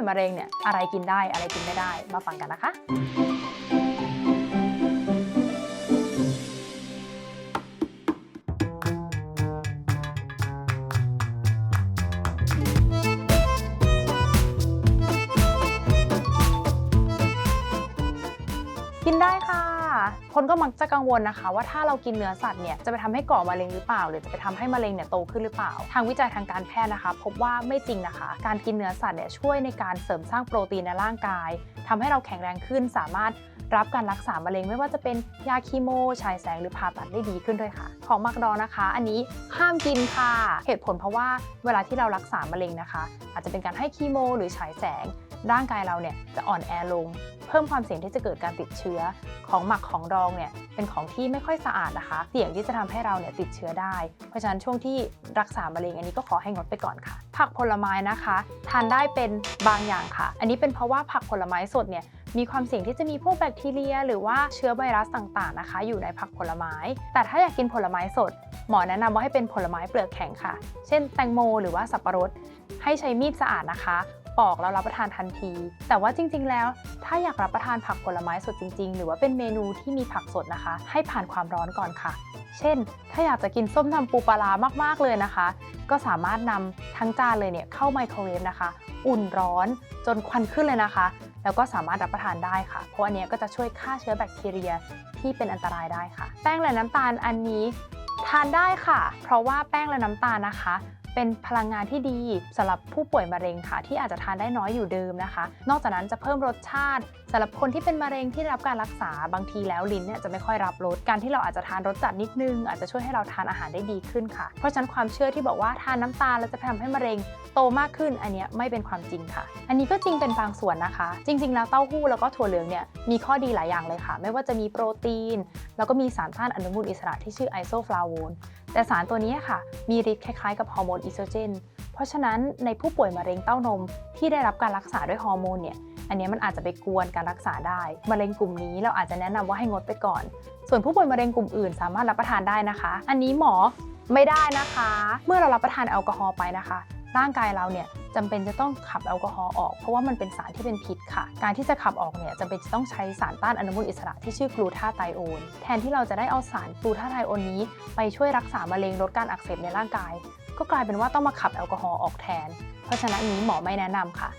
วยมะเร็งเนี่ยอะไรกินได้อะไรกินไม่ได้มาฟังกันนะคะกินได้ค่ะคนก็มักจะกังวลนะคะ ว่าถ้าเรากินเนื้อสัตว์เนี่ยจะไปทำให้ก่อมะเร็งหรือเปล่า หรือจะไปทำให้มะเร็งเนี่ยโตขึ้นหรือเปล่า ทางวิจัยทางการแพทย์นะคะ พบว่าไม่จริงนะคะ การกินเนื้อสัตว์เนี่ยช่วยในการเสริมสร้างโปรตีนในร่างกายทำให้เราแข็งแรงขึ้น สามารถรับการรักษามะเร็งไม่ว่าจะเป็นยาคีโมฉายแสงหรือผ่าตัดได้ดีขึ้นด้วยค่ะ ของมักดองนะคะ อันนี้ห้ามกินค่ะเหตุผลเพราะว่าเวลาที่เรารักษามะเร็งนะคะ อาจจะเป็นการให้คีโม หรือฉายแสง ร่างกายเราเนี่ยจะอ่อนแอลง เพิ่มความเสี่ยงที่จะเกิดการติดเชื้อของหมักของดองเนี่ยเป็นของที่ไม่ค่อยสะอาดนะคะ เสี่ยงที่จะทำให้เราเนี่ยติดเชื้อได้ เพราะฉะนั้นช่วงที่รักษามะเร็งอันนี้ก็ขอให้งดไปก่อนค่ะ ผักผลไม้นะคะ ทานได้เป็นบางอย่างค่ะ อันนี้เป็นเพราะว่าผักผลไม้สดเนี่ยมีความเสี่ยงที่จะมีพวกแบคทีเรีย หรือว่าเชื้อไวรัสต่างๆนะคะ อยู่ในผักผลไม้ แต่ถ้าอยากกินผลไม้สด หมอแนะนำว่าให้เป็นผลไม้เปลือกแข็งค่ะ เช่นแตงโม หรือว่าสับปะรด ให้ใช้มีดสะอาดนะคะ ปอกแล้วรับประทานทันที แต่ว่าจริง ๆ แล้ว ถ้าอยากรับประทานผักผลไม้สดจริง ๆ หรือว่าเป็นเมนูที่มีผักสดนะคะ ให้ผ่านความร้อนก่อนค่ะ เช่น ถ้าอยากจะกินส้มตำปูปลามากๆเลยนะคะ ก็สามารถนำทั้งจานเลยเนี่ยเข้าไมโครเวฟนะคะ อุ่นร้อนจนควันขึ้นเลยนะคะ แล้วก็สามารถรับประทานได้ค่ะ เพราะอันนี้ก็จะช่วยฆ่าเชื้อแบคทีเรียที่เป็นอันตรายได้ค่ะ แป้งและน้ำตาลอันนี้ทานได้ค่ะ เพราะว่าแป้งและน้ำตาลนะคะ เป็นพลังงานที่ดีสำหรับผู้ป่วยมะเร็งค่ะ ที่อาจจะทานได้น้อยอยู่เดิมนะคะ นอกจากนั้นจะเพิ่มรสชาติสำหรับคนที่เป็นมะเร็งที่รับการรักษาบางทีแล้วลิ้นเนี่ยจะไม่ค่อยรับรสการที่เราอาจจะทานรสจัดนิดนึง อาจจะช่วยให้เราทานอาหารได้ดีขึ้นค่ะ เพราะฉะนั้นความเชื่อที่บอกว่าทานน้ำตาลแล้วจะทำให้มะเร็งโตมากขึ้นอันนี้ไม่เป็นความจริงค่ะ อันนี้ก็จริงเป็นบางส่วนนะคะ จริง ๆ แล้วเต้าหู้แล้วก็ถั่วเหลืองเนี่ยมีข้อดีหลายอย่างเลยค่ะ ไม่ว่าจะมีโปรตีน แล้วก็มีสารต้านอนุมูลอิสระที่ชื่อไอโซฟลาโวนแต่สารตัวนี้ค่ะ มีฤทธิ์คล้ายๆกับฮอร์โมนอีสโตรเจน เพราะฉะนั้นในผู้ป่วยมะเร็งเต้านมที่ได้รับการรักษาด้วยฮอร์โมนเนี่ยอันนี้มันอาจจะไปกวนการรักษาได้มะเร็งกลุ่มนี้เราอาจจะแนะนำว่าให้งดไปก่อน ส่วนผู้ป่วยมะเร็งกลุ่มอื่นสามารถรับประทานได้นะคะ อันนี้หมอไม่ได้นะคะ เมื่อเรารับประทานแอลกอฮอล์ไปนะคะ ร่างกายเราเนี่ยจำเป็นจะต้องขับแอลกอฮอล์ออก เพราะว่ามันเป็นสารที่เป็นพิษค่ะ การที่จะขับออกเนี่ยจำเป็นจะต้องใช้สารต้านอนุมูลอิสระที่ชื่อกลูทาไทโอนแทนที่เราจะได้เอาสารกลูทาไทโอนนี้ ไปช่วยรักษามะเร็งลดการอักเสบในร่างกาย ก็กลายเป็นว่าต้องมาขับแอลกอฮอล์ออกแทน เพราะฉะนั้นนนี้หมอไม่แนะนำค่ะ